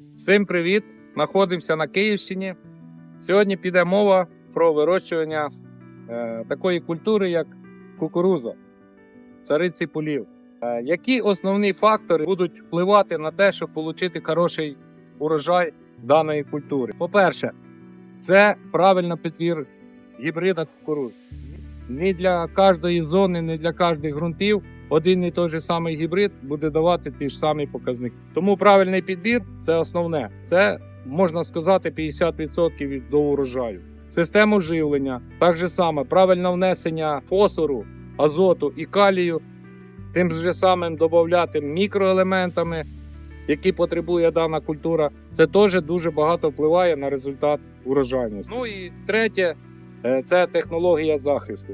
Всім привіт! Знаходимося на Київщині. Сьогодні піде мова про вирощування е, такої культури, як кукуруза, цариці полів. Е, які основні фактори будуть впливати на те, щоб отримати хороший урожай даної культури? По-перше, це правильно підбір гібрида кукурузи. Не для кожної зони, не для кожних ґрунтів один і той же самий гібрид буде давати ті ж самі показники. Тому правильний підбір це основне. Це можна сказати 50% від до урожаю. Систему живлення, так же саме правильне внесення фосфору, азоту і калію, тим же самим додати мікроелементами, які потребує дана культура. Це теж дуже багато впливає на результат урожайності. Ну і третє е, це технологія захисту.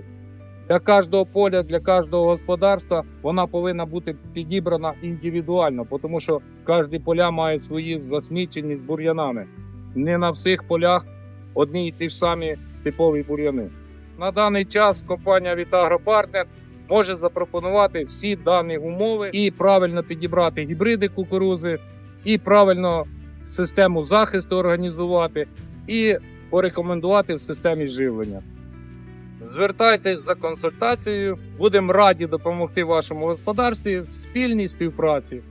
Для кожного поля, для кожного господарства вона повинна бути підібрана індивідуально, тому що кожні поля мають свої засмічені з бур'янами. Не на всіх полях одні й ті ж самі типові бур'яни. На даний час компанія Вітагропартнер може запропонувати всі дані умови і правильно підібрати гібриди кукурузи, і правильно систему захисту організувати, і порекомендувати в системі живлення. Звертайтесь за консультацією. Будемо раді допомогти вашому господарстві в спільній співпраці.